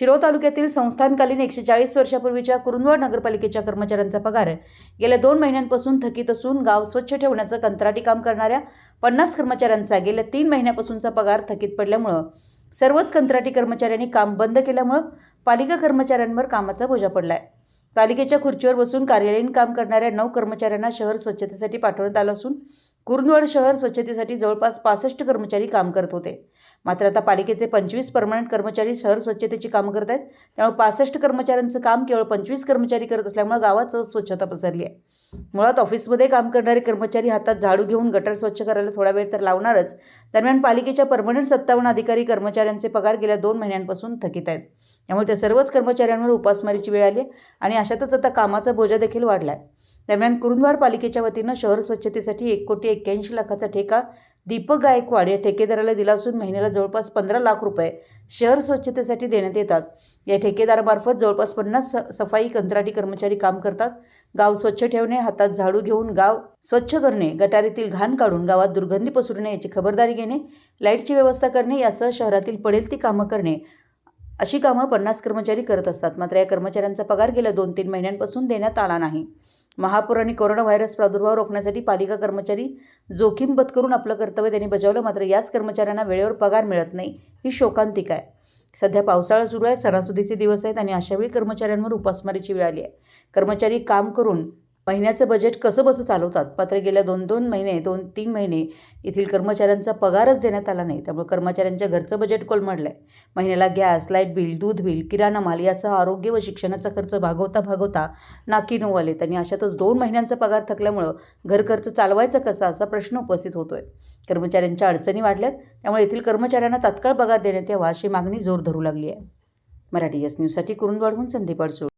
शिरोळ तालुक्यातील संस्थानकालीन एकशे चाळीस वर्षापूर्वीच्या कुरुंदवाड नगरपालिकेच्या कर्मचाऱ्यांचा पगार. गेल्या दोन महिन्यांपासून थकीत असून गाव स्वच्छ ठेवण्याचं कंत्राटी काम करणाऱ्या पन्नास कर्मचाऱ्यांचा गेल्या तीन महिन्यापासूनचा पगार थकीत पडल्यामुळं सर्वच कंत्राटी कर्मचाऱ्यांनी काम बंद केल्यामुळं पालिका कर्मचाऱ्यांवर कामाचा बोजा पडलाय. पालिकेच्या खुर्चीवर बसून कार्यालयीन काम करणाऱ्या नऊ कर्मचाऱ्यांना शहर स्वच्छतेसाठी पाठवण्यात आलं असून कुरुंदवाड शहर स्वच्छतेसाठी जवळपास पासष्ट कर्मचारी काम करत होते. मात्र आता पालिकेचे पंचवीस परमनंट कर्मचारी शहर स्वच्छतेची कामं करत आहेत. त्यामुळे पासष्ट कर्मचाऱ्यांचं काम केवळ पंचवीस कर्मचारी करत असल्यामुळे गावात स्वच्छता पसरली आहे. मुळात ऑफिसमध्ये काम करणारे कर्मचारी हातात झाडू घेऊन गटर स्वच्छ करायला थोडा वेळ तर लावणारच. दरम्यान पालिकेच्या परमनंट सत्तावन्न अधिकारी कर्मचाऱ्यांचे पगार गेल्या दोन महिन्यांपासून थकीत आहेत. त्यामुळे त्या सर्वच कर्मचाऱ्यांवर उपासमारीची वेळ आली आहे आणि अशातच आता कामाचा बोजा देखील वाढला आहे दरम्यान कुरुंदवाड पालिकेच्या वतीनं शहर स्वच्छतेसाठी एक कोटी एक्क्याऐंशी लाखाचा ठेका दीपक गायकवाड या ठेकेदाराला दिला असून महिन्याला जवळपास पंधरा लाख रुपये शहर स्वच्छतेसाठी देण्यात येतात. या ठेकेदारामार्फत जवळपास पन्नास स- सफाई कंत्राटी कर्मचारी काम करतात. गाव स्वच्छ ठेवणे हातात झाडू घेऊन गाव स्वच्छ करणे गटारीतील घाण काढून गावात दुर्गंधी पसरू नये याची खबरदारी घेणे लाईटची व्यवस्था करणे यासह शहरातील पडेल ती कामं करणे अशी कामं पन्नास कर्मचारी करत असतात. मात्र या कर्मचाऱ्यांचा पगार गेल्या दोन तीन महिन्यांपासून देण्यात आला नाही. महापूर आणि कोरोना व्हायरस प्रादुर्भाव रोखण्यासाठी पालिका कर्मचारी जोखीम करून आपलं कर्तव्य त्यांनी बजावलं मात्र याच कर्मचाऱ्यांना वेळेवर पगार मिळत नाही ही शोकांतिका आहे. सध्या पावसाळा सुरू आहे सणासुदीचे दिवस आहेत आणि अशावेळी कर्मचाऱ्यांवर उपासमारीची वेळ आली आहे. कर्मचारी काम करून महिन्याचं बजेट कसं बसं चालवतात? मात्र गेल्या दोन दोन महिने दोन तीन महिने येथील कर्मचाऱ्यांचा पगारच देण्यात आला नाही. त्यामुळे कर्मचाऱ्यांच्या घरचं बजेट कोलमडलं आहे महिन्याला गॅस लाइट बिल दूध बिल किराणा माल यासह आरोग्य व शिक्षणाचा खर्च भागवता भागवता नाकी नऊ आलेत आणि अशातच दोन महिन्यांचा पगार थकल्यामुळं घर खर्च चालवायचा कसा असा प्रश्न उपस्थित होतोय. कर्मचाऱ्यांच्या अडचणी वाढल्यात. त्यामुळे येथील कर्मचाऱ्यांना तात्काळ पगार देण्यात यावा अशी मागणी जोर धरू लागली आहे मराठी एस न्यूजसाठी कुरुंदवाडहून संदीप अडसूळ.